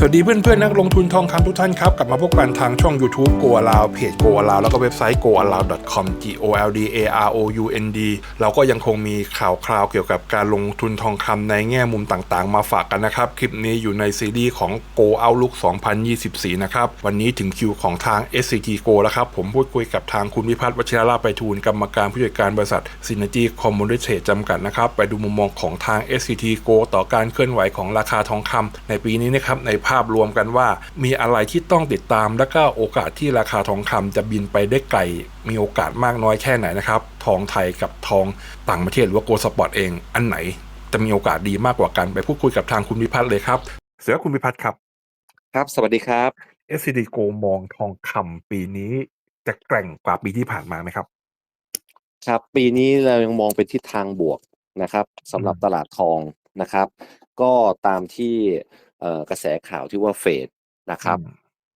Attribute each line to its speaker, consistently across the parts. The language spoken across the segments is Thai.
Speaker 1: สวัสดีเพื่อนๆนักลงทุนทองคำทุกท่านครับ กลับมาพบกันทางช่อง YouTube Go Allow เพจ Go Allow แล้วก็เว็บไซต์ goallow.com g o l d a r o u n d เราก็ยังคงมีข่าวคราวเกี่ยวกับการลงทุนทองคำในแง่มุมต่างๆ มาฝากกันนะครับ คลิปนี้อยู่ในซีรีส์ของ Go Outlook 2024 นะครับ วันนี้ถึงคิวของทาง SCT Go แล้วครับ ผมพูดคุยกับทางคุณวิพัฒน์วชิรลาภไปทูลกรรมการผู้จัดการบริษัท Synergy Commodity จำกัดนะครับไปดูมุมมองของทาง SCT Go ต่อการเคลื่อนไหวของราคาทองคำในปีนี้นะครับในภาพรวมกันว่า มีอะไรที่ต้องติดตาม และก็โอกาสที่ราคาทองคำจะบินไปได้ไกล มีโอกาสมากน้อยแค่ไหนนะครับ ทองไทยกับทองต่างประเทศหรือว่าโกลสปอร์ตเอง อันไหน จะมีโอกาสดีมากกว่ากันไปพูดคุยกับทางคุณวิพัฒน์เลยครับ เสือคุณวิพัฒน์ครับ
Speaker 2: ครับ สวัสดีครับ
Speaker 1: SCD Go มองทองคำปีนี้จะแกร่งกว่าปีที่ผ่านมาไหมครับ
Speaker 2: ครับปีนี้เรายังมองเป็นทิศทางบวกนะครับสำหรับ
Speaker 1: อืม
Speaker 2: ตลาดทองนะครับ ก็ตามที่เอ่อ กระแสข่าวที่ว่าเฟดนะครับ
Speaker 1: อืม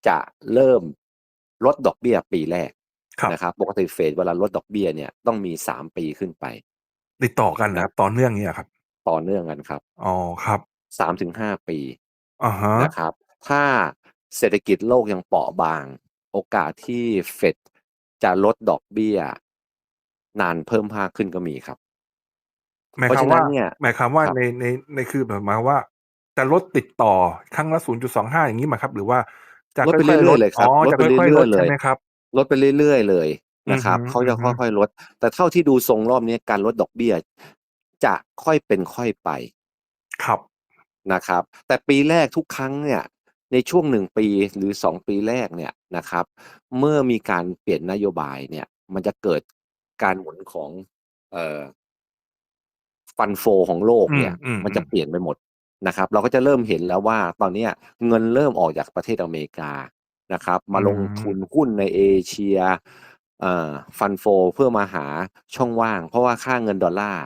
Speaker 2: จะเริ่มลดดอกเบี้ยปีแรก
Speaker 1: ครับ
Speaker 2: นะครับปกติเฟดเวลาลดดอกเบี้ยเนี่ยต้องมีสามปีขึ้นไป
Speaker 1: ติดต่อกันนะครับต่อเนื่องเนี่ยครับ
Speaker 2: ต่อเนื่องกันครับ
Speaker 1: อ๋อครับ
Speaker 2: สามถึงห้าปี
Speaker 1: อ่าฮะ
Speaker 2: นะครับ ถ้าเศรษฐกิจโลกยังเปราะบาง โอกาสที่เฟดจะลดดอกเบี้ย นานเพิ่มมากขึ้นก็มีครับ
Speaker 1: หมาย
Speaker 2: เพราะ
Speaker 1: ความ
Speaker 2: ฉะนั้
Speaker 1: ว่าน
Speaker 2: เนี่ย
Speaker 1: หมายความว่า
Speaker 2: ครับ
Speaker 1: ในในในคือแบบหมายความว่า จะลดติดต่อครั้งละ 0.25 อย่างนี้ไหมครับ หรือว่าจะ
Speaker 2: ลดไป
Speaker 1: ค่อยๆ
Speaker 2: เรื่อยๆเลยครับ
Speaker 1: อ๋อ
Speaker 2: ลด
Speaker 1: จะ
Speaker 2: ไป
Speaker 1: ค่อยๆล
Speaker 2: เรื่อ
Speaker 1: ด
Speaker 2: ยๆเล
Speaker 1: ใช่
Speaker 2: ย
Speaker 1: ไหมครับ
Speaker 2: ลดไปเรื่อยๆเลยนะครับ
Speaker 1: อือฮึ
Speaker 2: เขาจะ
Speaker 1: อือฮึ
Speaker 2: ค่อยๆลด แต่เท่าที่ดูทรงรอบนี้การลดดอกเบี้ย จะค่อยเป็นค่อยไป
Speaker 1: ครับ
Speaker 2: นะครับ แต่ปีแรกทุกครั้งเนี่ย ในช่วงหนึ่งปีหรือสองปีแรกเนี่ยนะครับ เมื่อมีการเปลี่ยนนโยบายเนี่ย มันจะเกิดการหมุนของ เอ่อฟันโฟของโลกเนี่ย
Speaker 1: อืมอืม
Speaker 2: มันจะเปลี่ยนไปหมด นะครับเราก็จะเริ่มเห็นแล้วว่าตอนเนี้ยเงินเริ่มออกจากประเทศอเมริกานะครับ มาลงทุนหุ้นในเอเชียเอ่อฟันโฟเพื่อมาหาช่องว่าง เพราะว่าค่าเงินดอลลาร์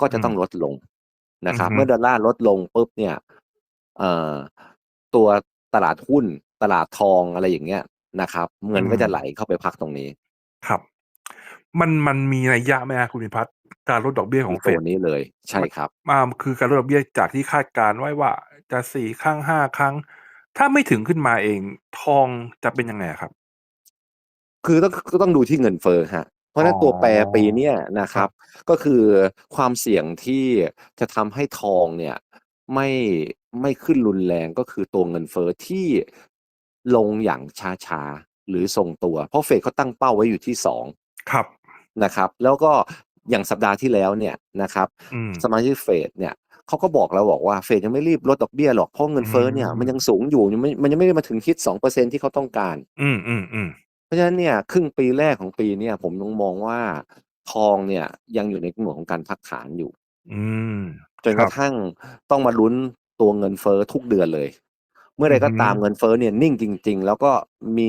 Speaker 2: ก็จะต้องลดลงนะครับ เมื่อดอลลาร์ลดลงปุ๊บเนี่ยเอ่อตัวตลาดหุ้นตลาดทองอะไรอย่างเงี้ยนะครับ เงินก็จะไหลเข้าไปพักตรงนี้
Speaker 1: ครับ มันมันมีนัยยะไหมครับคุณพิพัฒน์ การลดดอกเบี้ยของเฟ
Speaker 2: ตั
Speaker 1: ด
Speaker 2: วนี้เลย ใช่ครับ
Speaker 1: มาคือการลดดอกเบี้ยจากที่คาดการณ์ไว้ว่า จะสี่ครั้งห้าครั้ง ถ้าไม่ถึงขึ้นมาเองทองจะเป็นยังไงครับ
Speaker 2: คือต้องก็ต้องดูที่เงินเฟ้อฮะเพราะฉะนั้น
Speaker 1: อ๋อ
Speaker 2: ตัวแปรปีเนี้ยนะครับ ก็คือความเสี่ยงที่จะทำให้ทองเนี่ยไม่ไม่ขึ้นรุนแรงก็คือตัวเงินเฟ้อที่ลงอย่างช้าๆหรือทรงตัว เพราะเฟดเขาตั้งเป้าไว้อยู่ที่สอง
Speaker 1: ครับ
Speaker 2: นะครับ แล้วก็ อย่างสัปดาห์ที่แล้วเนี่ยนะครับ
Speaker 1: อืม
Speaker 2: สมาชิกเฟดเนี่ยเขาก็บอกแล้วบอกว่าเฟดยังไม่รีบลดดอกเบี้ยหรอกเพราะเงินเฟ้อเนี่ย
Speaker 1: อืม
Speaker 2: มันยังสูงอยู่ยังไม่มันยังไม่ได้มาถึงคิดสองเปอร์เซ็นที่เขาต้องการ
Speaker 1: อืมอืมอืม
Speaker 2: เพราะฉะนั้นเนี่ยครึ่งปีแรกของปีเนี่ยผมยังมองว่าทองเนี่ยยังอยู่ในกลุ่มของการพักฐานอยู่
Speaker 1: อืม
Speaker 2: จนกระทั่งต้องมาลุ้นตัวเงินเฟ้อทุกเดือนเลย เมื่อใดก็
Speaker 1: อือฮึ
Speaker 2: ตามเงินเฟ้อเนี่ยนิ่งจริง ๆ แล้วก็มี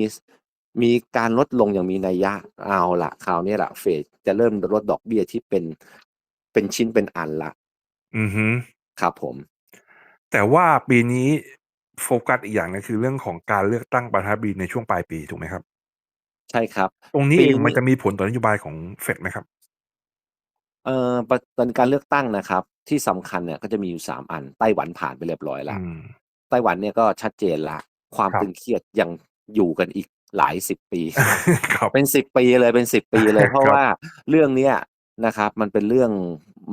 Speaker 2: มีการลดลงอย่างมีนัยยะเอาละคราวนี้ละเฟดจะเริ่มลดดอกเบี้ยที่เป็นเป็นชิ้นเป็นอันละ
Speaker 1: อือฮึ
Speaker 2: ครับผม
Speaker 1: แต่ว่าปีนี้โฟกัสอีกอย่างหนึงคือเรื่องของการเลือกตั้งประธานาธิบดีในช่วงปลายปีถูกไหมครับ
Speaker 2: ใช่ครับ
Speaker 1: ตรงนี้
Speaker 2: ปี
Speaker 1: เอง
Speaker 2: นี้
Speaker 1: มันจะมีผลต่อนโยบายของเฟดไหมครับ
Speaker 2: เอ่อประตอนการเลือกตั้งนะครับ ที่สำคัญเนี่ยก็จะมีอยู่สามอันไต้หวันผ่านไปเรียบร้อยแล้ว
Speaker 1: อืม
Speaker 2: ไต้หวันเนี่ยก็ชัดเจนละความ
Speaker 1: ครับ
Speaker 2: ตึงเครียดยังอยู่กันอีก หลายสิบปี
Speaker 1: ครับ
Speaker 2: เป็นสิบปีเลยเป็นสิบปีเลย เพราะ
Speaker 1: ครับ
Speaker 2: ว่าเรื่องเนี้ยนะครับ มันเป็นเรื่อง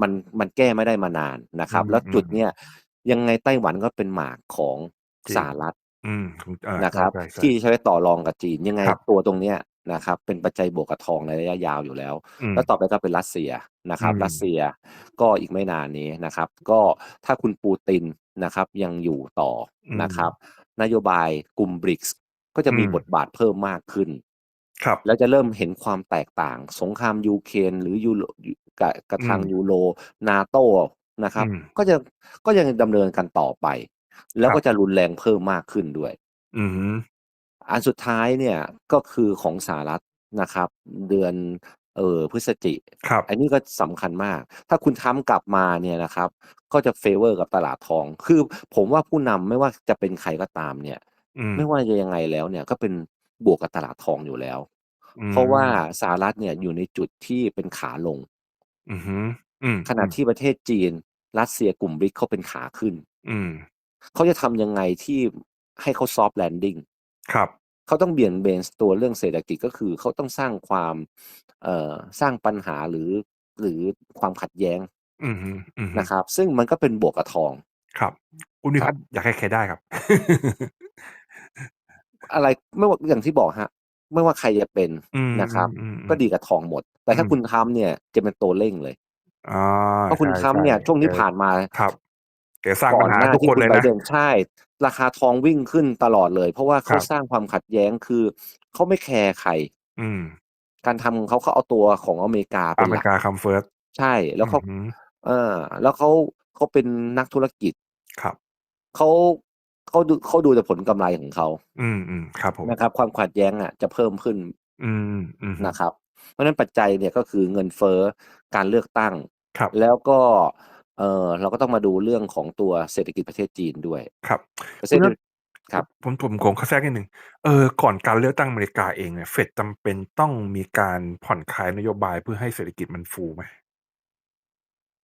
Speaker 2: มันมันแก้ไม่ได้มานานนะครับ
Speaker 1: อืม
Speaker 2: แล้วจุด
Speaker 1: อืม
Speaker 2: เนี้ยยังไงไต้หวันก็เป็นหมากของ
Speaker 1: จริง
Speaker 2: สหรัฐ
Speaker 1: อืมอ่า
Speaker 2: นะครับ
Speaker 1: ใช่ใช่
Speaker 2: ที่ใช้ต่อรองกับจีนยังไง
Speaker 1: ครับ
Speaker 2: ตัวตรงเนี้ยนะครับ เป็นปัจจัยบวกกับทองในระยะยาวอยู่แล้ว
Speaker 1: อืม
Speaker 2: แล้วต่อไปก็เป็นรัสเซียนะครับ
Speaker 1: อืม
Speaker 2: รัสเซียก็อีกไม่นานนี้นะครับ ก็ถ้าคุณปูตินนะครับยังอยู่ต่ออ
Speaker 1: ม
Speaker 2: นะครับ นโยบายกลุ่มบริกส์ ก็จะมี
Speaker 1: อืม
Speaker 2: บทบาทเพิ่มมากขึ้น
Speaker 1: ครับ
Speaker 2: แล้วจะเริ่มเห็นความแตกต่าง สงครามยูเครนหรือยูโรกับกับทาง
Speaker 1: อืม
Speaker 2: ยูโรนาโตนะครับ
Speaker 1: อืม
Speaker 2: ก็จะก็ยังดำเนินกันต่อไป แล้ว
Speaker 1: ครับ
Speaker 2: ก็จะรุนแรงเพิ่มมากขึ้นด้วย
Speaker 1: อืม
Speaker 2: อันสุดท้ายเนี่ยก็คือของสหรัฐนะครับ เดือนเออพฤศจิ
Speaker 1: ครับ
Speaker 2: อันนี้ก็สำคัญมาก ถ้าคุณทำกลับมาเนี่ยนะครับ ก็จะเฟเวอร์กับตลาดทอง คือผมว่าผู้นำไม่ว่าจะเป็นใครก็ตามเนี่ย
Speaker 1: อืม
Speaker 2: ไม่ว่าจะยังไงแล้วเนี่ย ก็เป็นบวกกับตลาดทองอยู่แล้ว
Speaker 1: อืม
Speaker 2: เพราะว่าสหรัฐเนี่ยอยู่ในจุดที่เป็นขาลง
Speaker 1: อืมฮึ อืม
Speaker 2: ขณะที่ประเทศจีน รัสเซีย กลุ่มบริกเขาเป็นขาขึ้น
Speaker 1: อืม
Speaker 2: เขาจะทำยังไงที่ให้เขาซอฟต์แลนดิ้ง
Speaker 1: ครับ
Speaker 2: เขาต้องเบี่ยงเบนตัวเรื่องเศรษฐกิจ ก็คือเขาต้องสร้างความ เอ่อ สร้างปัญหา หรือ หรือความขัดแย้ง
Speaker 1: อืมฮึ อืมฮึ
Speaker 2: นะครับ ซึ่งมันก็เป็นบวกกับทอง
Speaker 1: ครับ คุณวิ
Speaker 2: ค
Speaker 1: พั
Speaker 2: รั
Speaker 1: ฒ
Speaker 2: บ
Speaker 1: น์อยากให้ใครได้ครับ
Speaker 2: อะไรไม่ว่าอย่างที่บอกฮะ ไม่ว่าใครจะเป็น
Speaker 1: อืม
Speaker 2: นะครับ
Speaker 1: อืมอืม
Speaker 2: ก็ดีกับทองหมด แต่ถ้า
Speaker 1: อืม
Speaker 2: คุณทำเนี่ย จะเป็นตัวเร่งเลย
Speaker 1: อ่า
Speaker 2: เพราะคุณ
Speaker 1: ใช่
Speaker 2: ทำเนี่ย
Speaker 1: ใช่
Speaker 2: ช่วงนี้
Speaker 1: แก
Speaker 2: ผ่านมา
Speaker 1: ครับแกสร้าง
Speaker 2: ก่
Speaker 1: ปั
Speaker 2: อ
Speaker 1: ญ
Speaker 2: น
Speaker 1: หา
Speaker 2: หน้า
Speaker 1: ทุก
Speaker 2: ที่
Speaker 1: คน
Speaker 2: คุณ
Speaker 1: เลย
Speaker 2: ไบ
Speaker 1: นะ
Speaker 2: เดนใช่ ราคาทองวิ่งขึ้นตลอดเลย เพราะว่า
Speaker 1: ค
Speaker 2: เขา
Speaker 1: รับ
Speaker 2: สร้างความขัดแย้งคือเขาไม่แคร์ใคร
Speaker 1: อืม
Speaker 2: การทำของเขาเขาเอาตัวของอเมริกาเป็
Speaker 1: อนเม
Speaker 2: ห
Speaker 1: ริ
Speaker 2: ลัก
Speaker 1: กาคัมเฟิร์ส
Speaker 2: ใช่แล้วเขา
Speaker 1: อืม
Speaker 2: เออแล้วเขาเขาเป็นนักธุรกิจ
Speaker 1: ครับ
Speaker 2: เขา เขาดูเขาดูแต่ผลกำไรของเขา
Speaker 1: อืมอืมครับผม
Speaker 2: นะครับ ความขัดแย้งอะจะเพิ่มขึ้น
Speaker 1: อืมอืม
Speaker 2: นะครับ เพราะฉะนั้นปัจจัยเนี่ยก็คือเงินเฟ้อการเลือกตั้ง
Speaker 1: ครับ
Speaker 2: แล้วก็เออเราก็ต้องมาดูเรื่องของตัวเศรษฐกิจประเทศจีนด้วย
Speaker 1: ครับ
Speaker 2: ประเทศ
Speaker 1: คุณนัท
Speaker 2: ครับ
Speaker 1: ผมผมผมขอแทรกนิดหนึ่งเออก่อนการเลือกตั้งอเมริกาเองเนี่ยเฟดจำเป็นต้องมีการผ่อนคลายนโยบายเพื่อให้เศรษฐกิจมันฟูไหม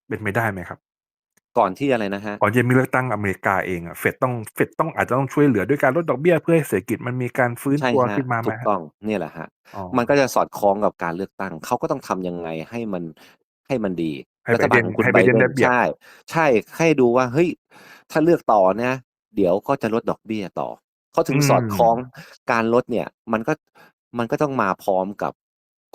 Speaker 1: เป็นไม่ได้ไหมครับ
Speaker 2: ก่อนที่อะไรนะฮะ
Speaker 1: ก่อนจะมีเลือกตั้งอเมริกาเองอะเฟดต้องเฟดต้องอาจจะต้องช่วยเหลือด้วยการลดดอกเบี้ยเพื่อให้เศรษฐกิจมันมีการฟื้น
Speaker 2: ใช่
Speaker 1: ตัว
Speaker 2: ฮะ
Speaker 1: ขึ้นมาไหม
Speaker 2: ถูก
Speaker 1: ฮะ
Speaker 2: ต้องเนี่ยแหละฮะ
Speaker 1: อ๋อ
Speaker 2: มันก็จะสอดคล้องกับการเลือกตั้งเขาก็ต้องทำยังไงให้มันให้มันดี
Speaker 1: ให้
Speaker 2: รัฐบาลของคุณ
Speaker 1: ให้
Speaker 2: ไบ
Speaker 1: ไบเด
Speaker 2: เด
Speaker 1: น
Speaker 2: น
Speaker 1: ได้เปรียบ
Speaker 2: ใช่ใช่ให้ดูว่าเฮ้ยถ้าเลือกต่อเนี่ยเดี๋ยวก็จะลดดอกเบี้ยต่อเขาถึง
Speaker 1: อืม
Speaker 2: สอดคล้องการลดเนี่ย มันก็มันก็ต้องมาพร้อมกับ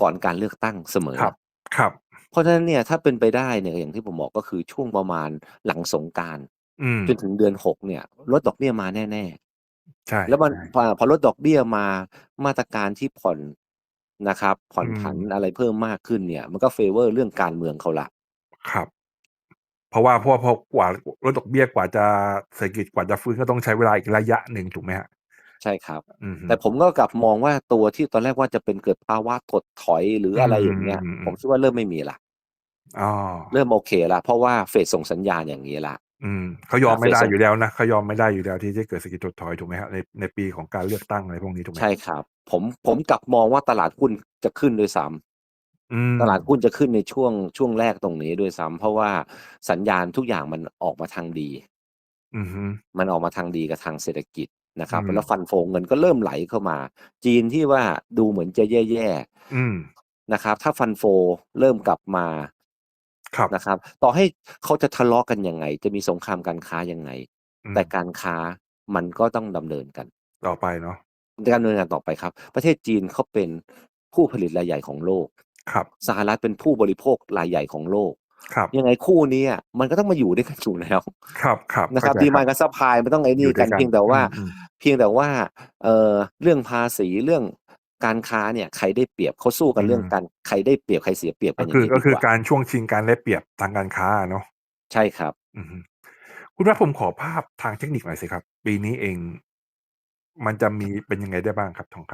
Speaker 2: ก่อนการเลือกตั้งเสมอ
Speaker 1: ครับ ครับ
Speaker 2: เพราะฉะนั้นเนี่ยถ้าเป็นไปได้เนี่ยอย่างที่ผมบอกก็คือช่วงประมาณหลังสงกราร
Speaker 1: อืม
Speaker 2: จนถึงเดือนหกเนี่ยลดดอกเบี้ยมาแน่ๆ
Speaker 1: ใช่
Speaker 2: แล้วมัน
Speaker 1: ใช่
Speaker 2: พอพอลดดอกเบี้ยมามาตรการที่ผ่อนนะครับ ผ่อน
Speaker 1: อืม
Speaker 2: ผันอะไรเพิ่มมากขึ้นเนี่ย มันก็เฟเวอร์เรื่องการเมืองเขาละ
Speaker 1: ครับ เพราะว่าเพราะว่าเพราะกว่าลดดอกเบี้ยกว่าจะเศรษฐกิจกว่าจะฟื้นก็ต้องใช้เวลาอีกระยะหนึ่งถูกไหมฮะ
Speaker 2: ใช่ครับ
Speaker 1: อืมฮึ
Speaker 2: แต่ผมก็กลับมองว่าตัวที่ตอนแรกว่าจะเป็นเกิดภาวะถดถอยหรืออะไรอย่างเงี้ย
Speaker 1: อืมอืมอืม
Speaker 2: ผมคิดว่าเริ่มไม่มีละ
Speaker 1: อ๋อ
Speaker 2: เริ่มโอเคละเพราะว่าเฟดส่งสัญญาณอย่างนี้ละ
Speaker 1: อืมเขายอมไม่ได้
Speaker 2: เฟดส่ง
Speaker 1: อยู่แล้วนะเขายอมไม่ได้อยู่แล้วที่จะเกิดเศรษฐกิจถดถอยถูกไหมฮะในในปีของการเลือกตั้งอะไรพวกนี้ถูกไหม
Speaker 2: ใช่ครับ ผมผมกลับมองว่าตลาดหุ้นจะขึ้นด้วยซ้ำ
Speaker 1: อืม
Speaker 2: ตลาดหุ้นจะขึ้นในช่วงช่วงแรกตรงนี้ด้วยซ้ำเพราะว่าสัญญาณทุกอย่างมันออกมาทางดี
Speaker 1: อืมฮึ
Speaker 2: มันออกมาทางดีกับทางเศรษฐกิจ นะครับ
Speaker 1: อืม
Speaker 2: แล้วฟันโฟเงินก็เริ่มไหลเข้ามา จีนที่ว่าดูเหมือนจะแย่
Speaker 1: อืม
Speaker 2: ๆนะครับ ถ้าฟันโฟเริ่มกลับมา
Speaker 1: ครับ
Speaker 2: นะครับ ต่อให้เขาจะทะเลาะกันยังไง จะมีสงครามการค้ายังไง
Speaker 1: อืม
Speaker 2: แต่การค้ามันก็ต้องดำเนินกัน
Speaker 1: ต่อไปเนาะ
Speaker 2: การดำเนินงานต่อไปครับ ประเทศจีนเขาเป็นผู้ผลิตรายใหญ่ของโลก
Speaker 1: ครับ
Speaker 2: สหรัฐเป็นผู้บริโภครายใหญ่ของโลก
Speaker 1: ครับ
Speaker 2: ยังไงคู่นี้อะมันก็ต้องมาอยู่ด้วยกันอยู่แล้ว
Speaker 1: ครับครับ
Speaker 2: นะครับ
Speaker 1: เข้าใจ
Speaker 2: ดีมานกับซัพพลายมันต้องไอ้
Speaker 1: อ
Speaker 2: นี่
Speaker 1: ยู่ด้
Speaker 2: กั
Speaker 1: วนย
Speaker 2: เพียงแต่ว่า
Speaker 1: อืม
Speaker 2: เพียงแต่ว่าเอ่อเรื่องภาษีเรื่องการค้าเนี่ยใครได้เปรียบเขาสู้กัน
Speaker 1: อืม
Speaker 2: เรื่องการใครได้เปรียบใครเสียเปรียบกั
Speaker 1: ก็
Speaker 2: นอย่า
Speaker 1: คือง
Speaker 2: นี้
Speaker 1: ก็
Speaker 2: ดี
Speaker 1: คือก
Speaker 2: ว่า
Speaker 1: การช่วงชิงการได้เปรียบทางการค้าเนาะ
Speaker 2: ใช่ครับ
Speaker 1: อืมฮึคุณว่าผมขอภาพทางเทคนิคหน่อยสิครับ ปีนี้เอง มันจะมีเป็นยังไงได้บ้างครับทองค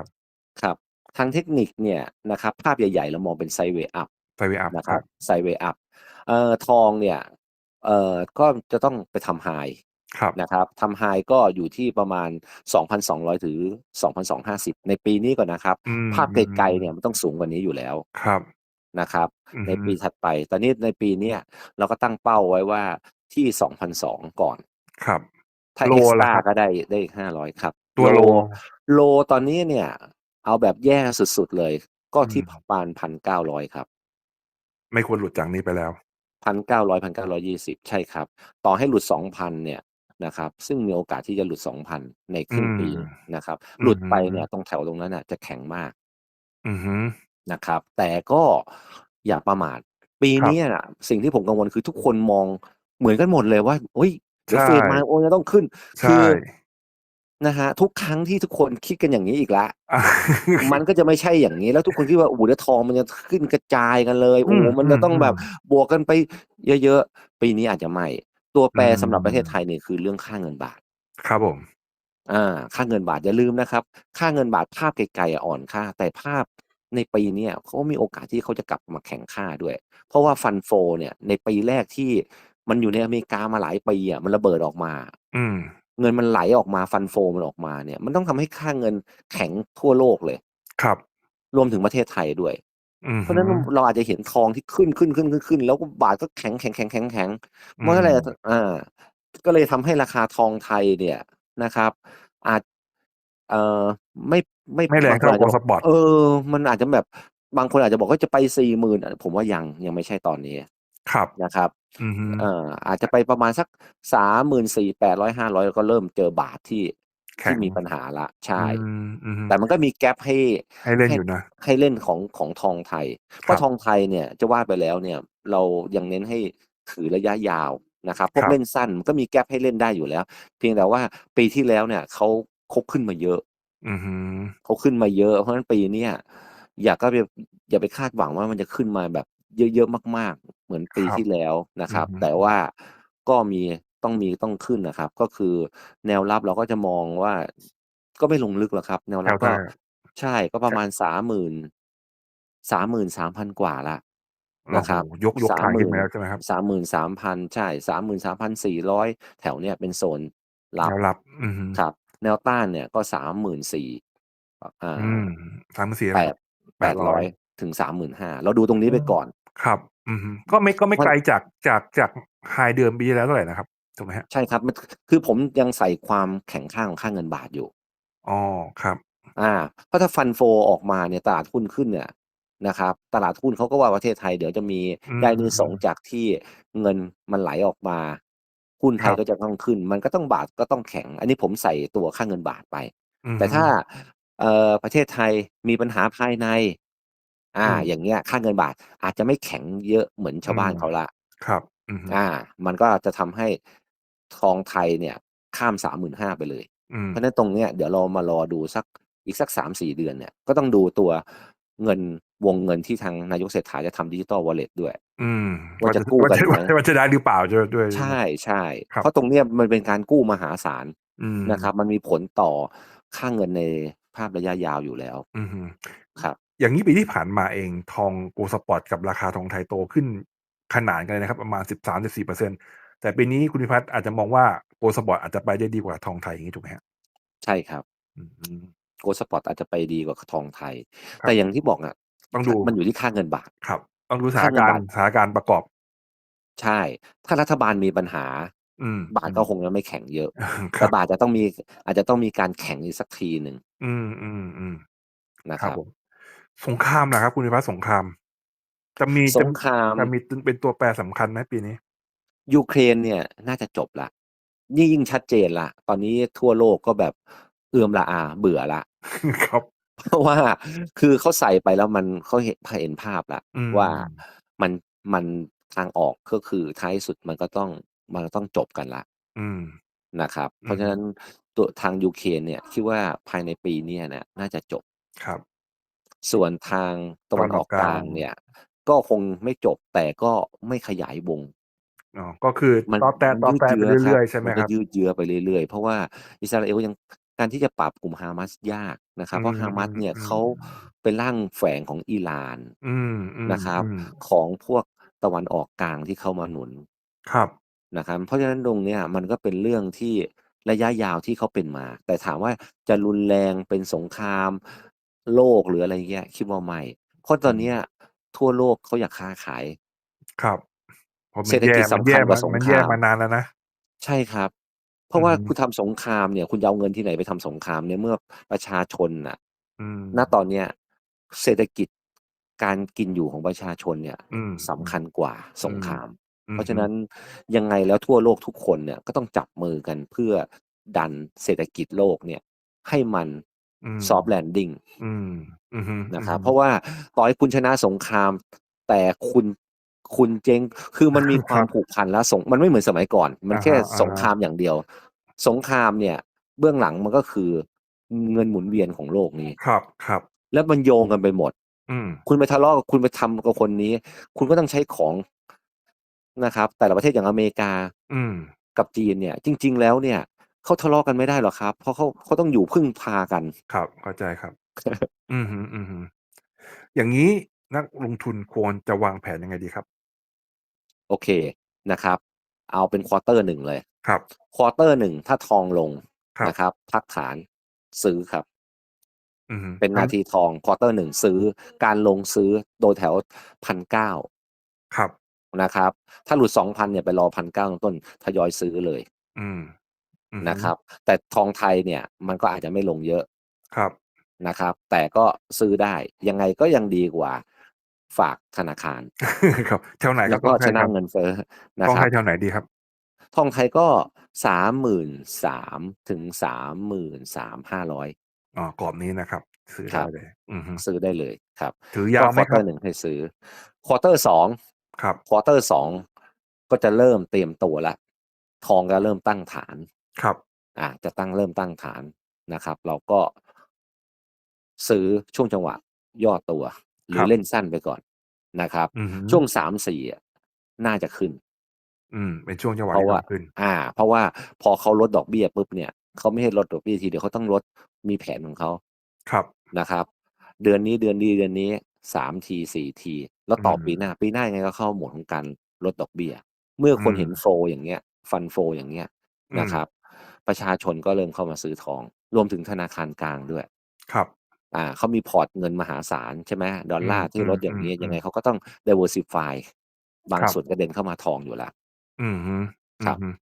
Speaker 2: ครับ ทางเทคนิคเนี่ยนะครับ ภาพใหญ่ๆเรามองเป็นไซเวย์อัพำ
Speaker 1: ไฟเวอัพ
Speaker 2: นะค
Speaker 1: ค
Speaker 2: รั
Speaker 1: รั
Speaker 2: บบไซเวย์อัพ เอ่อทองเนี่ยเอ่อก็จะต้องไปทำไฮ
Speaker 1: ครับ
Speaker 2: นะครับทำไฮก็อยู่ที่ประมาณ 2,200 ถึง 2,250 ในปีนี้ก่อนนะครับ
Speaker 1: อืม
Speaker 2: ภาพไกลๆเนี่ยมันต้องสูงกว่านี้อยู่แล้ว
Speaker 1: ครับ
Speaker 2: นะครับ
Speaker 1: อืม
Speaker 2: ในปีถัดไป ตอนนี้ในปีเนี้ยเราก็ตั้งเป้าไว้ว่าที่2,002ก่อน
Speaker 1: ครับ
Speaker 2: ถ้า
Speaker 1: โล
Speaker 2: เอ็กซ์
Speaker 1: ล่ะ
Speaker 2: ตา
Speaker 1: ครับ
Speaker 2: ก็ได้ได้500 ครับ
Speaker 1: ตัวโล
Speaker 2: โลตอนนี้เนี่ย เอาแบบแย่สุดๆเลย ก็ที่
Speaker 1: อืม
Speaker 2: ประมาณ 1,900 ครับ
Speaker 1: ไม่ควรหลุดจากนี้ไปแล้ว
Speaker 2: 1,900 1,920ใช่ครับ ต่อให้หลุด2,000เนี่ยนะครับ ซึ่งมีโอกาสที่จะหลุด2,000ในครึ่งปี
Speaker 1: อืม
Speaker 2: นะครับ
Speaker 1: อืม
Speaker 2: หลุดไปเนี่ยตรงแถวตรงนั้นน่ะ จะแข็งมาก
Speaker 1: อือฮึ
Speaker 2: นะครับ แต่ก็อย่าประมาท ปี
Speaker 1: ครับ
Speaker 2: นี้น่ะ สิ่งที่ผมกังวลคือทุกคนมองเหมือนกันหมดเลยว่าโอ้ยเดี๋ยว
Speaker 1: ใช่
Speaker 2: เฟดมาโอ้ยจะต้องขึ้น
Speaker 1: ใช่
Speaker 2: คือ นะฮะทุกครั้งที่ทุกคนคิดกันอย่างนี้อีกแล้ว
Speaker 1: อะ
Speaker 2: มันก็จะไม่ใช่อย่างนี้ แล้วทุกคนคิดว่าโอ้โหเดี๋ยวทองมันจะขึ้นกระจายกันเลยโอ้โห
Speaker 1: อืม
Speaker 2: มันจะต้อง
Speaker 1: อืม
Speaker 2: แบบบวกกันไปเยอะๆปีนี้อาจจะไม่ตัวแปร
Speaker 1: อืม
Speaker 2: สำหรับประเทศไทยเนี่ยคือเรื่องค่าเงินบาท
Speaker 1: ครับผม
Speaker 2: อ่าค่าเงินบาทอย่าลืมนะครับ ค่าเงินบาทภาพไกลๆอะอ่อนค่า แต่ภาพในปีเนี้ยเขามีโอกาสที่เขาจะกลับมาแข่งค่าด้วย เพราะว่าฟันโฟเนี่ยในปีแรกที่มันอยู่ในอเมริกามาหลายปีอะมันระเบิดออกมา
Speaker 1: อืม
Speaker 2: เงินมันไหลออกมาฟันโฟมันออกมาเนี่ย มันต้องทำให้ค่าเงินแข็งทั่วโลกเลย
Speaker 1: ครับ
Speaker 2: รวมถึงประเทศไทยด้วย
Speaker 1: อืม
Speaker 2: เพราะฉะนั้นเราอาจจะเห็นทองที่ขึ้นขึ้นขึ้นขึ้นขึ้น แล้วก็บาทก็แข็งแข็งแข็งแข็งแข็งเมื่อไหรอ่า ก็เลยทำให้ราคาทองไทยเนี่ยนะครับ อาจ เอ่อไม่ไม่
Speaker 1: ไม่แรง
Speaker 2: บางคน
Speaker 1: เท่า
Speaker 2: อาจจะบอก
Speaker 1: Gold Spot
Speaker 2: เออ มันอาจจะแบบบางคนอาจจะบอกว่าจะไป40,000อะผมว่ายังยังไม่ใช่ตอนนี้
Speaker 1: ครับ
Speaker 2: นะครับ
Speaker 1: อือฮึ
Speaker 2: เอ่ออาจจะไปประมาณสัก34,800 500แล้วก็เริ่มเจอบาทที่
Speaker 1: แข็
Speaker 2: ที่
Speaker 1: ง
Speaker 2: มีปัญหาแล้วใช่
Speaker 1: อืมอือฮึ
Speaker 2: แต่มันก็มีแกปให้
Speaker 1: ให้เล่น
Speaker 2: ให้
Speaker 1: อยู่นะ
Speaker 2: ให้เล่นของของทองไทย เพ
Speaker 1: ครั
Speaker 2: ราะ
Speaker 1: บ
Speaker 2: ทองไทยเนี่ยจะว่าไปแล้วเนี่ย เรายังเน้นให้ถือระยะยาวนะครับพว
Speaker 1: ค
Speaker 2: ก
Speaker 1: รับ
Speaker 2: เล่นสั้นมันก็มีแกปให้เล่นได้อยู่แล้ว เพียงแต่ว่าปีที่แล้วเนี่ยเขาเขาขึ้นมาเยอะ
Speaker 1: อือฮึ
Speaker 2: เขาขึ้นมาเยอะ เพราะฉะนั้นปีเนี้ยอย่าก็ไปอย่าไปคาดหวังว่ามันจะขึ้นมาแบบเยอะๆมากๆเห มือนปี
Speaker 1: ครับ
Speaker 2: ที่แล้วนะ
Speaker 1: อื
Speaker 2: ครั
Speaker 1: อบฮึ
Speaker 2: แต่ว่าก็มีต้องมีต้องขึ้นนะครับ ก็คือแนวรับเราก็จะมองว่า ก็ไม่ลงลึกหรอกครับ แนว
Speaker 1: แถ
Speaker 2: รับ
Speaker 1: ว
Speaker 2: ก็
Speaker 1: ๆ
Speaker 2: ใช่ก็ประ
Speaker 1: แถ
Speaker 2: ม
Speaker 1: วา
Speaker 2: ณ30,000 33,000กว่าแล้ว
Speaker 1: โอ้
Speaker 2: นะ
Speaker 1: โฮ
Speaker 2: ครับ
Speaker 1: ยกยก
Speaker 2: สา
Speaker 1: ทามง
Speaker 2: ห
Speaker 1: ขึ้
Speaker 2: มื่
Speaker 1: น
Speaker 2: น
Speaker 1: มาแล้วใช่ไหมครับ?
Speaker 2: 33,000ใช่33,400แถวเนี้ยเป็นโซนรั
Speaker 1: แน
Speaker 2: บ
Speaker 1: วรับอือฮึ
Speaker 2: ครับ แนวต้านเนี่ยก็34,000อ่
Speaker 1: อืาม34,000
Speaker 2: แป
Speaker 1: เท่าไรครั
Speaker 2: ด
Speaker 1: บ?800
Speaker 2: 800ถึง35,000เราดูตรงนี้
Speaker 1: อ๋
Speaker 2: ไป
Speaker 1: อ
Speaker 2: ก่อน
Speaker 1: ครับ อือฮึ ก็ไม่ ก็ไม่
Speaker 2: เพราะ
Speaker 1: ไกลจาก จาก จาก High เดิมปีที่แล้วเท่าไรนะครับ ถูกไหมครับ?
Speaker 2: ใช่ครับ มันคือผมยังใส่ความแข็งค่าของค่าเงินบาทอยู่
Speaker 1: อ๋อ ครับ
Speaker 2: อา เพราะถ้า Fund Flow ออกมาเนี่ย ตลาดหุ้นขึ้นเนี่ยนะครับ ตลาดหุ้นเขาก็ว่า ประเทศไทยเดี๋ยวจะมี
Speaker 1: อื
Speaker 2: ได้อานิสง
Speaker 1: ม
Speaker 2: ส์จากที่เงินมันไหลออกมา หุ้นไท
Speaker 1: ครั
Speaker 2: ย
Speaker 1: บ
Speaker 2: ก็จะต้องขึ้น มันก็ต้อง บาทก็ต้องแข็ง อันนี้ผมใส่ตัวค่าเงินบาทไป
Speaker 1: อือ
Speaker 2: แต่
Speaker 1: ฮึ
Speaker 2: ถ้า เอ่อ ประเทศไทยมีปัญหาภายใน อ
Speaker 1: อืาม
Speaker 2: อย่างเงี้ย ค่าเงินบาทอาจจะไม่แข็งเยอะเหมือน
Speaker 1: อื
Speaker 2: ชาวบ้าน
Speaker 1: ม
Speaker 2: เขาแล้ว
Speaker 1: ครับ อือฮึ
Speaker 2: อามันก็จะทำให้ทองไทยเนี่ยข้าม 35,000 ไปเลย
Speaker 1: อืม
Speaker 2: เพราะฉะนั้นตรงเนี้ย เดี๋ยวเรามารอดูสัก อีกสัก 3-4 เดือนเนี่ย ก็ต้องดูตัวเงิน วงเงินที่ทางนายกเศรษฐาจะทำ Digital Wallet ด้วย
Speaker 1: อืม
Speaker 2: ว่า
Speaker 1: ว่า
Speaker 2: จะ
Speaker 1: จะ
Speaker 2: กู้
Speaker 1: ว่า
Speaker 2: กัน
Speaker 1: จะ
Speaker 2: ไหม
Speaker 1: ว่าจะได้หรือเปล่าด้วย ด้วย
Speaker 2: ใช
Speaker 1: ด้วยเนาะ่ครั
Speaker 2: ๆ
Speaker 1: บ
Speaker 2: เพราะตรงเนี้ยมันเป็นการกู้มหาศาล
Speaker 1: อืม
Speaker 2: นะครับ มันมีผลต่อค่าเงินในภาพระยะยาวอยู่แล้ว
Speaker 1: อือฮึ
Speaker 2: ครับ
Speaker 1: อย่างงี้ปีที่ผ่านมาเอง ทอง Gold Spot กับราคาทองไทยโตขึ้นขนานกันเลยนะครับ ประมาณ 13-14%แต่ปีนี้คุณพิพัฒน์อาจจะมองว่า Gold Spot อาจจะไปได้ดีกว่าทองไทยอย่างงี้ถูกไหมครับ?
Speaker 2: ใช่ครับ
Speaker 1: อืม
Speaker 2: Gold Spot อาจจะไปดีกว่าทองไทย
Speaker 1: ครั
Speaker 2: แต่
Speaker 1: บ
Speaker 2: อย่างที่บอกอะ
Speaker 1: ต้อง
Speaker 2: ค
Speaker 1: ดู
Speaker 2: มันอยู่ที่ค่าเงินบาท
Speaker 1: ครับ ต้องดูส
Speaker 2: ค่า
Speaker 1: ถาน
Speaker 2: เงิน
Speaker 1: การ
Speaker 2: บาท
Speaker 1: ณ์สถานการณ์ประกอบ
Speaker 2: ใช่ ถ้ารัฐบาลมีปัญหา
Speaker 1: อืม
Speaker 2: บาท
Speaker 1: อื
Speaker 2: ก็
Speaker 1: ม
Speaker 2: คงจะไม่แข็งเยอะ
Speaker 1: ค
Speaker 2: แต
Speaker 1: รั่บ
Speaker 2: บาทจะต้องมีอาจจะต้องมีการแข็งอีกสักทีหนึ่ง
Speaker 1: อืมๆๆ
Speaker 2: นะ
Speaker 1: ค
Speaker 2: ค
Speaker 1: รั
Speaker 2: ร
Speaker 1: บั
Speaker 2: บ
Speaker 1: ผม สงครามล่ะครับ คุณพิพัฒน์สงคราม จะมี
Speaker 2: ส
Speaker 1: จะ
Speaker 2: งคราม
Speaker 1: จะมีตเป็นตัวแปรสำคัญไหมปีนี้?
Speaker 2: ยูเครนเนี่ย น่าจะจบแล้วนี่ยิ่งชัดเจนแล้วตอนนี้ทั่วโลกก็แบบเอือมระอาเบื่อแล้ว
Speaker 1: ครับ
Speaker 2: เพราะว่าคือเขาใส่ไปแล้วมันเขาเห็นเห็นภาพแล้ว
Speaker 1: อื
Speaker 2: ว่า
Speaker 1: ม
Speaker 2: มันมันทางออกก็คือท้ายสุดมันก็ต้องมันก็ต้องจบกันแล้ว
Speaker 1: อืม
Speaker 2: นะครับ เพ
Speaker 1: อื
Speaker 2: ราะ
Speaker 1: อ
Speaker 2: ฉ
Speaker 1: ฮึะ
Speaker 2: นั้นตัวทางยูเครนเนี่ยคิดว่าภายในปีเนี้ยเนี่ยน่าจะจบ
Speaker 1: ครับ
Speaker 2: ส่วนทางตะ
Speaker 1: ตะ
Speaker 2: วั
Speaker 1: วันน
Speaker 2: อ
Speaker 1: อ
Speaker 2: อ
Speaker 1: อกก
Speaker 2: ก
Speaker 1: ก
Speaker 2: ล
Speaker 1: ลาา
Speaker 2: งงเนี่ย ก็คงไม่จบแต่ก็ไม่ขยายวง
Speaker 1: อ๋อก็คือ
Speaker 2: มัน
Speaker 1: ต๊อแต๊
Speaker 2: มันยืด
Speaker 1: ๆไป
Speaker 2: เยื้อค
Speaker 1: เร
Speaker 2: รื่ับ
Speaker 1: อยๆใช่ไหม
Speaker 2: มันก
Speaker 1: ค็รับ?
Speaker 2: ยืดเยื้อไปเรื่อยๆ เพราะว่าอิสราเอลยังการที่จะปราบกลุ่มฮามาสยากนะครั
Speaker 1: อื
Speaker 2: บเพราะฮามาสเนี่ย
Speaker 1: ม
Speaker 2: เขา
Speaker 1: ๆๆ
Speaker 2: เป็นร่างแฝงของอิหร่าน
Speaker 1: อืม
Speaker 2: นะครับ
Speaker 1: ๆๆ
Speaker 2: ของพวกตะวันออกกลางที่เข้ามาหนุน
Speaker 1: ครับ
Speaker 2: นะครับ เพราะฉะนั้นตรงเนี้ยมันก็เป็นเรื่องที่ระยะยาวที่เขาเป็นมา แต่ถามว่าจะรุนแรงเป็นสงคราม โลกหรืออะไรเงี้ย คิดว่าไม่ เพราะต
Speaker 1: อื
Speaker 2: อนเนี้ย
Speaker 1: ม
Speaker 2: ทั่วโลกเขาอยากค้าขาย
Speaker 1: ครับเพราะม
Speaker 2: เศัร
Speaker 1: น
Speaker 2: ษฐ
Speaker 1: แย่
Speaker 2: กิจ
Speaker 1: มั
Speaker 2: ส
Speaker 1: นำแย
Speaker 2: คั่ญก
Speaker 1: ม
Speaker 2: ว่าาสง
Speaker 1: มัน
Speaker 2: ค
Speaker 1: แย่
Speaker 2: ราม
Speaker 1: มานานแล้วนะ
Speaker 2: ใช่ครับ เพ
Speaker 1: อื
Speaker 2: ราะ
Speaker 1: อ
Speaker 2: ว่า
Speaker 1: ฮึ
Speaker 2: คุณทำสงครามเนี่ย คุณจะเอาเงินที่ไหนไปทำสงครามในเมื่อประชาชนน่ะ
Speaker 1: อืม
Speaker 2: ณตอนเนี้ย เศรษฐกิจการกินอยู่ของประชาชนเนี่ย
Speaker 1: อืม
Speaker 2: สำคัญกว่าสงคราม
Speaker 1: อื
Speaker 2: เพ
Speaker 1: อ
Speaker 2: ราะฉ
Speaker 1: ฮึะ
Speaker 2: นั้นยังไงแล้วทั่วโลกทุกคนเนี่ยก็ต้องจับมือกันเพื่อดันเศรษฐกิจโลกเนี่ย ให้มัน
Speaker 1: อืม
Speaker 2: Soft Landing
Speaker 1: อืมอือฮึ
Speaker 2: นะครับ
Speaker 1: ๆ
Speaker 2: เพราะว่าต่อให้คุณชนะสงคราม แต่คุณคุณเจ๊งคือมันมีค
Speaker 1: คร
Speaker 2: วาัม
Speaker 1: บ
Speaker 2: ผูกพันและสงมันไม่เหมือนสมัยก่อน มัน
Speaker 1: อะ
Speaker 2: แค่
Speaker 1: ฮะ
Speaker 2: สงครา
Speaker 1: ๆ
Speaker 2: มอย่างเดียว สงครามเนี่ย เบื้องหลังมันก็คือเงินหมุนเวียนของโลกนี้
Speaker 1: ครับๆ
Speaker 2: แล้วมันโยงกันไปหมด
Speaker 1: อืม
Speaker 2: คุณไปทะเลาะคุณไปทำกับคนนี้ คุณก็ต้องใช้ของนะครับ แต่ละประเทศอย่างอเมริกา
Speaker 1: อืม
Speaker 2: กับจีนเนี่ย จริง ๆ แล้วเนี่ย เขาทะเลาะกันไม่ได้หรอกครับ เพราะเขาเขาต้องอยู่พึ่งพากัน
Speaker 1: ครับ เข้าใจครับ อือฮึๆอย่างงี้นักลงทุนควรจะวางแผนยังไงดีครับ?
Speaker 2: โอเคนะครับ เอาเป็นควอเตอร์1เลย
Speaker 1: ครับ
Speaker 2: ควอเตอร์1ถ้าทองลง
Speaker 1: ครับ
Speaker 2: นะครับ พักฐานซื้อครับ
Speaker 1: อือฮึ
Speaker 2: เป็น
Speaker 1: มั
Speaker 2: นาทีทองควอเตอร์1ซื้อ การลงซื้อโดยแถว1,900
Speaker 1: ครับ
Speaker 2: นะครับ ถ้าหลุด2,000เนี่ยไปรอ1,900ต้นๆทยอยซื้อเลย
Speaker 1: อืมอืม
Speaker 2: นะครับ แต่ทองไทยเนี่ยมันก็อาจจะไม่ลงเยอะ
Speaker 1: ครับ
Speaker 2: นะครับ แต่ก็ซื้อได้ยังไงก็ยังดีกว่าฝากธนาคาร
Speaker 1: ครับแถวไหนค
Speaker 2: แล้
Speaker 1: รับ
Speaker 2: วก็
Speaker 1: ทองไท
Speaker 2: ช
Speaker 1: ย
Speaker 2: นะครับเงินเฟ้อนะ
Speaker 1: ทอง
Speaker 2: ค
Speaker 1: ไท
Speaker 2: รับ
Speaker 1: ยแถวไหนดีครับ
Speaker 2: ทองไทยก็สามหมื่นสามถึงสามหมื่นสามห้าร้อย
Speaker 1: อ๋อกรอบนี้นะครับ ซื้อ
Speaker 2: ครั
Speaker 1: ได้
Speaker 2: บ
Speaker 1: เลยอือฮึ
Speaker 2: ซื้อได้เลยครับ
Speaker 1: ถือยาวไหม
Speaker 2: ก็
Speaker 1: ค
Speaker 2: ควอ
Speaker 1: รั
Speaker 2: เตอบร์หนึ่งให้ซื้อควอเตอร์สอง
Speaker 1: ครับ
Speaker 2: ควอเตอร์สองก็จะเริ่มเตรียมตัวละทองก็เริ่มตั้งฐาน
Speaker 1: ครับ
Speaker 2: อ่าจะตั้งเริ่มตั้งฐานนะครับ เราก็ซื้อช่วงจังหวะย่อตัวหรื
Speaker 1: ครั
Speaker 2: อบเล่นสั้นไปก่อนนะครับ
Speaker 1: อือฮึ
Speaker 2: ช่วงสามสี่อะน่าจะขึ้น
Speaker 1: อืม เป็นช่วงจังหวะ
Speaker 2: เพราะ
Speaker 1: ที่
Speaker 2: ว่า
Speaker 1: ลงขึ้น
Speaker 2: อ่า เพราะว่าพอเขาลดดอกเบี้ยปุ๊บเนี่ยเขาไม่ให้ลดดอกเบี้ยทีเดียวเขาต้องลดมีแผนของเขา
Speaker 1: ครับ
Speaker 2: นะครับ เดือนนี้เดือนนี้เดือนนี้สามทีสี่ที แล้วต่ออ
Speaker 1: ม
Speaker 2: ปีหน้าปีหน้ายังไงก็เข้าโหมดของการลดดอกเบี้ย เมื่อคน
Speaker 1: อืม
Speaker 2: เห็นโฟลอย่างเงี้ย ฟันโฟลอย่างเงี้ย
Speaker 1: อืม
Speaker 2: นะครับ ประชาชนก็เริ่มเข้ามาซื้อทอง รวมถึงธนาคารกลางด้วย
Speaker 1: ครับ
Speaker 2: อ่าเขามีพอร์ตเงินมหาศาลใช่ไหมดอลลาร์
Speaker 1: อืม
Speaker 2: ที่ลด
Speaker 1: อืม
Speaker 2: อย่างนี้
Speaker 1: อืม
Speaker 2: ยังไงเขาก็ต้อง diversify บาง
Speaker 1: ครับ
Speaker 2: ส่วนกระเด็นเข้ามาทองอยู่แล้ว
Speaker 1: อืมฮึ
Speaker 2: ครับ
Speaker 1: อืมฮึ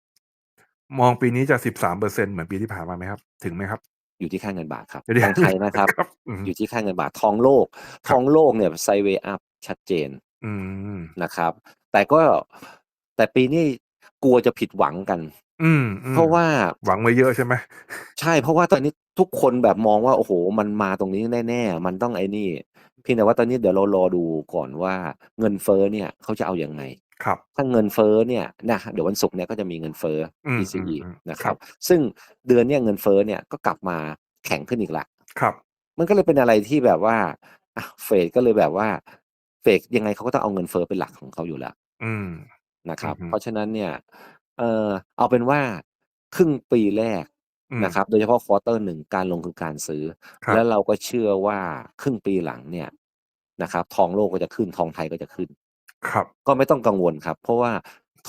Speaker 1: มองปีนี้จะสิบสามเปอร์เซ็นเหมือนปีที่ผ่านมาไหมครับ ถึงไหมครับ
Speaker 2: อยู่ที่ค่าเงินบาทครับ
Speaker 1: เดี๋ยว
Speaker 2: ทองไทยนะครับ
Speaker 1: ครับอืม
Speaker 2: อยู่ที่ค่าเงินบาททองโลก
Speaker 1: ค
Speaker 2: ท
Speaker 1: รับ
Speaker 2: องโลกเนี่ยไซเวย์อัพชัดเจน
Speaker 1: อืม
Speaker 2: นะครับ แต่ก็แต่ปีนี้ กลัวจะผิดหวังกัน
Speaker 1: อืมอืม
Speaker 2: เพราะว่า
Speaker 1: หวังไว้เยอะใช่ไหม
Speaker 2: ใช่เพราะว่าตอนนี้ทุกคนแบบมองว่าโอ้โห มันมาตรงนี้แน่ๆมันต้องไอ้นี่เพียงแต่ว่าตอนนี้เดี๋ยวเรารอดูก่อนว่าเงินเฟ้อเนี่ยเขาจะเอาอยัางไง
Speaker 1: ครับ
Speaker 2: ถ้าเงินเฟ้อเนี่ยนะเดี๋ยววันศุกร์เนี่ยก็จะมีเงินเฟ้อ
Speaker 1: อืม
Speaker 2: PCE
Speaker 1: อืมอืม
Speaker 2: นะค
Speaker 1: ครั
Speaker 2: รับ
Speaker 1: บ
Speaker 2: ซึ่งเดือนเนี้ยเงินเฟ้อเนี่ยก็กลับมาแข็งขึ้นอีกละ
Speaker 1: ครับ
Speaker 2: มันก็เลยเป็นอะไรที่แบบว่าอะเฟดก็เลยแบบว่าเฟดยังไงเขาก็ต้องเอาเงินเฟ้อเป็นหลักของเขาอยู่แล้ว
Speaker 1: อืม
Speaker 2: นะครับ
Speaker 1: อือฮึ
Speaker 2: เพราะฉะนั้นเนี่ย เออเอาเป็นว่า ครึ่งปีแรก
Speaker 1: อืม
Speaker 2: นะครับ โดยเฉพาะควอเตอร์หนึ่งการลงคือการซื้อ
Speaker 1: ครับ
Speaker 2: แล้วเราก็เชื่อว่า ครึ่งปีหลังเนี่ยนะครับ ทองโลกก็จะขึ้น ทองไทยก็จะขึ้น
Speaker 1: ครับ
Speaker 2: ก็ไม่ต้องกังวลครับ เพราะว่า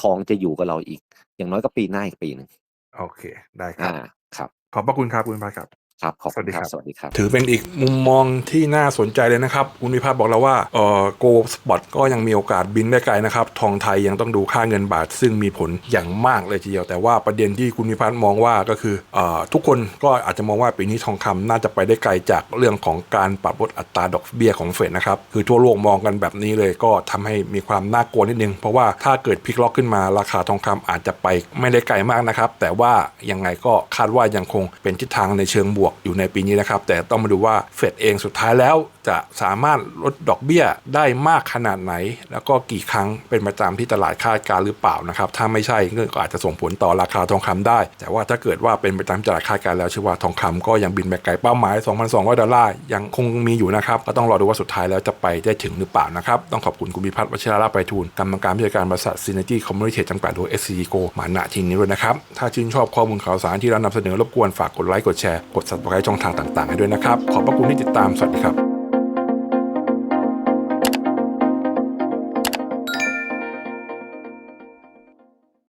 Speaker 2: ทองจะอยู่กับเราอีก อย่างน้อยก็ปีหน้าอีกปีหนึ่ง
Speaker 1: โอเค ได้ครั
Speaker 2: อ่า
Speaker 1: บ
Speaker 2: ครับ
Speaker 1: ขอบพระคุณครับ คุณพัฒน์ครับ
Speaker 2: ครับขอบคุณ
Speaker 1: สวัสดี
Speaker 2: ค
Speaker 1: ครั
Speaker 2: รับบสวัสดีครับ
Speaker 1: ถือเป็นอีกมุมมองที่น่าสนใจเลยนะครับ คุณวิภาคบอกเราว่าเอ่อโกลสปอตก็ยังมีโอกาสบินได้ไกลนะครับ ทองไทยยังต้องดูค่าเงินบาท ซึ่งมีผลอย่างมากเลยทีเดียว แต่ว่าประเด็นที่คุณวิภาคมองว่าก็คือเอ่อทุกคนก็อาจจะมองว่าปีนี้ทองคำน่าจะไปได้ไกลจากเรื่องของการปรับลดอัตราดอกเบี้ยของเฟดนะครับ คือทั่วโลกมองกันแบบนี้เลยก็ทำให้มีความน่ากลัวนิดนึง เพราะว่าถ้าเกิดพลิกล็อกขึ้นมาราคาทองคำอาจจะไปไม่ได้ไกลมากนะครับ แต่ว่ายังไงก็คาดว่ายังคงเป็นทิศทางในเชิงบวกอยู่ในปีนี้นะครับ แต่ต้องมาดูว่าเฟดเองสุดท้ายแล้วจะสามารถลดดอกเบี้ยได้มากขนาดไหน แล้วก็กี่ครั้งเป็นประจำที่ตลาดคาดการ์หรือเปล่านะครับ ถ้าไม่ใช่ก็อาจจะส่งผลต่อราคาทองคำได้ แต่ว่าถ้าเกิดว่าเป็นประจำที่ตลาดคาดการแล้วเชื่อว่าทองคำก็ยังบินไปไกลเป้าหมาย 2,200 ดอลลาร์ยังคงมีอยู่นะครับ ก็ต้องรอดูว่าสุดท้ายแล้วจะไปได้ถึงหรือเปล่านะครับ ต้องขอบคุณคุณพิพัฒน์วชิราลาไปทูลกรรมการผู้จัดการบริษัท Synergy Community จำกัดหรือ SCG Go มาณที่นี้ด้วยนะครับถ้าชื่นชอบข้อมูลข่าวสารที่เรานำเสนอรบกวนฝากกดไลค์กดแชร์กด subscribe ช่องทางต่างๆ ให้ด้วยนะครับ ขอบพระคุณที่ติดตาม สวัสดีครับ